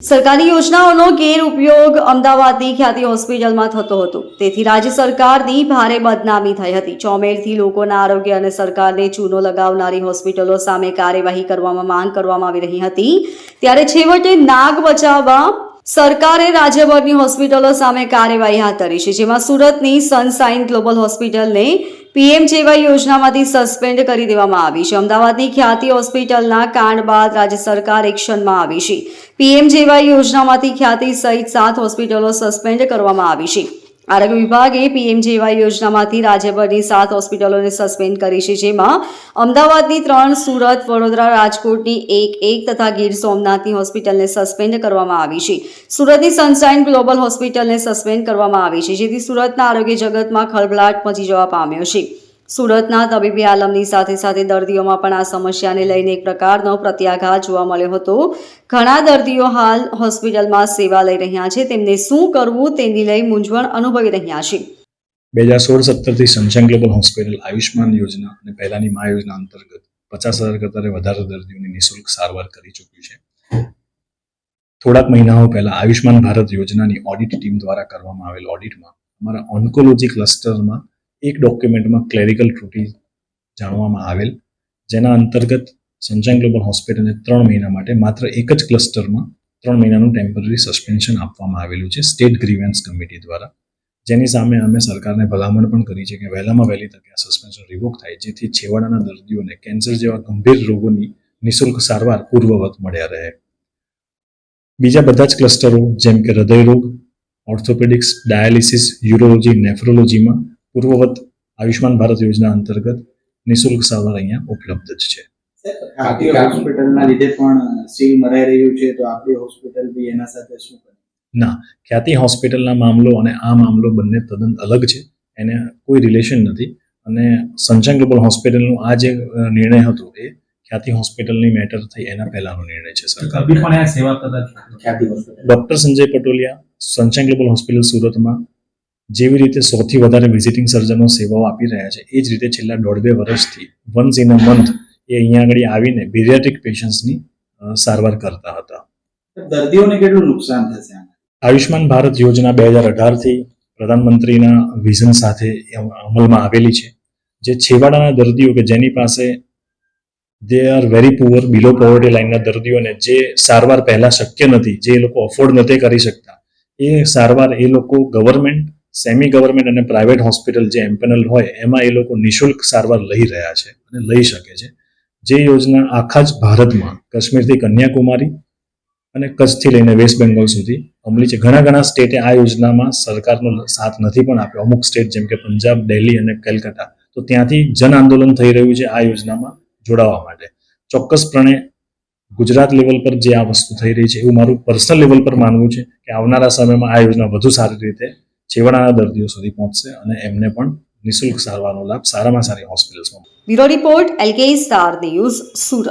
સરકારી યોજનાઓનો ગેરઉપયોગ અમદાવાદની ખ્યાતિ હોસ્પિટલમાં થતો હતો. તેથી રાજ્ય સરકારની ભારે બદનામી થઈ હતી. ચોમેરથી લોકોના આરોગ્ય અને સરકારને ચૂનો લગાવનારી હોસ્પિટલો સામે કાર્યવાહી કરવામાં માંગ કરવામાં આવી રહી હતી. ત્યારે છેવટે નાગ બચાવવા સરકારે રાજ્યભરની હોસ્પિટલો સામે કાર્યવાહી હાથ ધરી છે. જેમાં સુરતની સનસાઇન ગ્લોબલ હોસ્પિટલને પીએમજેવાય યોજનામાંથી સસ્પેન્ડ કરી દેવામાં આવી છે. અમદાવાદની ખ્યાતિ હોસ્પિટલના કાંડ બાદ રાજ્ય સરકાર એક્શનમાં આવી છે. પીએમજેવાય યોજનામાંથી ખ્યાતિ સહિત સાત હોસ્પિટલો સસ્પેન્ડ કરવામાં આવી છે. આરોગ્ય વિભાગે પીએમજેવાય યોજનામાંથી રાજ્યભરની સાત હોસ્પિટલોને સસ્પેન્ડ કરી છે, જેમાં અમદાવાદની ત્રણ, સુરત, વડોદરા, રાજકોટની એક એક તથા ગીર સોમનાથની હોસ્પિટલને સસ્પેન્ડ કરવામાં આવી છે. સુરતની સનશાઇન ગ્લોબલ હોસ્પિટલને સસ્પેન્ડ કરવામાં આવી છે, જેથી સુરતના આરોગ્ય જગતમાં ખળભળાટ મચી જવા પામ્યો છે. સુરતના તબીબી આલમની સાથે સાથે દર્દીઓમાં પણ આ સમસ્યાને લઈને એક પ્રકારનો પ્રત્યાઘાત જોવા મળ્યો હતો. ઘણા દર્દીઓ હાલ હોસ્પિટલમાં સેવા લઈ રહ્યા છે. તેમને શું કરવું તેની લઈ મૂંઝવણ અનુભવી રહ્યા છે. બે હજાર સોળ સત્તરથી સનશાઇન ગ્લોબલ હોસ્પિટલ આયુષ્માન યોજના અને પહેલાની મા યોજના અંતર્ગત પચાસ હજાર કરતાં વધારે દર્દીઓની નિઃશુલ્ક સારવાર કરી ચૂક્યું છે. થોડાક મહિનાઓ પહેલા આયુષ્માન ભારત યોજનાની ઓડિટ ટીમ દ્વારા કરવામાં આવેલ ઓડિટમાં અમારા ઓન્કોલોજી ક્લસ્ટરમાં એક ડોક્યુમેન્ટમાં ક્લેરિકલ ત્રુટિ જાણવામાં આવેલ, જેના અંતર્ગત સંજાન ગ્લોબલ હોસ્પિટલને ત્રણ મહિના માટે માત્ર એક જ ક્લસ્ટરમાં ત્રણ મહિનાનું ટેમ્પરરી સસ્પેન્શન આપવામાં આવેલું છે સ્ટેટ ગ્રીવન્સ કમિટી દ્વારા. જેની સામે અમે સરકારને ભલામણ પણ કરી છે કે વહેલામાં વહેલી તકે આ સસ્પેન્શન રિવોક થાય, જેથી છેવાડાના દર્દીઓને કેન્સર જેવા ગંભીર રોગોની નિઃશુલ્ક સારવાર પૂર્વવત મળ્યા રહે. બીજા બધા જ ક્લસ્ટરો જેમ કે હૃદયરોગ ઓર્થોપેડિક્સ ડાયાલિસિસ યુરોલોજી નેફ્રોલોજીમાં પૂર્વવત આયુષ્માન ભારત યોજના અંતર્ગત નિઃશુલ્ક સારવાર અહીંયા ઉપલબ્ધ જ છે. હોસ્પિટલના લીધે પણ સીલ મરાઈ રહ્યું છે તો આપણી હોસ્પિટલ બી એના સાથે શું ના ખ્યાતિ હોસ્પિટલના મામલો અને આ મામલો બંને તદ્દન અલગ છે એને કોઈ રિલેશન નથી. અને સંચન ગ્લોબલ હોસ્પિટલનું આ જે નિર્ણય હતો એ ખ્યાતિ હોસ્પિટલની મેટર થઈ એના પહેલાનો નિર્ણય છે સરકાર પણ આ સેવા કરતા જ નથી. Khyati hospital. Doctor Sanjay Patoliya Sanchan global hospital સુરતમાં જેવી રીતે સૌથી વધારે વિઝિટિંગ સર્જનો સેવાઓ આપી રહ્યા છે એ જ રીતે છેલ્લા દોઢ બે વર્ષથી વન્સ ઇન અ મંથ એ અહીંયા આગળ આવીને બિરિયાટ્રિક પેશન્ટ્સની સારવાર કરતા હતા. દર્દીઓને કેટલું નુકસાન થશે આયુષ્માન ભારત યોજના બે હજાર અઢારથી પ્રધાનમંત્રીના વિઝન સાથે અમલમાં આવેલી છે જે છેવાડાના દર્દીઓ કે જેની પાસે they are very poor below poverty લાઇનના દર્દીઓને જે સારવાર પહેલા શક્ય નથી જે એ લોકો અફોર્ડ નથી કરી શકતા એ સારવાર એ લોકો ગવર્મેન્ટ સેમી ગવર્મેન્ટ અને પ્રાઇવેટ હોસ્પિટલ જે એમ્પેનલ હોય, એમાં એ લોકો નિઃશુલ્ક સારવાર લઈ રહ્યા છે અને લઈ શકે છે. જે યોજના આખા જ ભારતમાં કાશ્મીરથી કન્યાકુમારી અને કચ્છથી લઈને વેસ્ટ બેંગોલ સુધી અમલી છે. ઘણા ઘણા સ્ટેટે આ યોજનામાં સરકારનો સાથ નથી પણ આપ્યો. અમુક સ્ટેટ જેમ કે પંજાબ દિલ્હી અને કલકત્તા તો ત્યાંથી જન આંદોલન થઈ રહ્યું છે આ યોજનામાં જોડાવા માટે. ચોક્કસપણે ગુજરાત લેવલ પર જે આ વસ્તુ થઈ રહી છે એવું મારું પર્સનલ લેવલ પર માનવું છે કે આવનારા સમયમાં આ યોજના વધુ સારી રીતે છેવાડાના દર્દીઓ સુધી પહોંચશે અને એમને પણ નિઃશુલ્ક સારવારનો લાભ સારામાં સારી હોસ્પિટલ્સમાં bureau report L K star news Surat.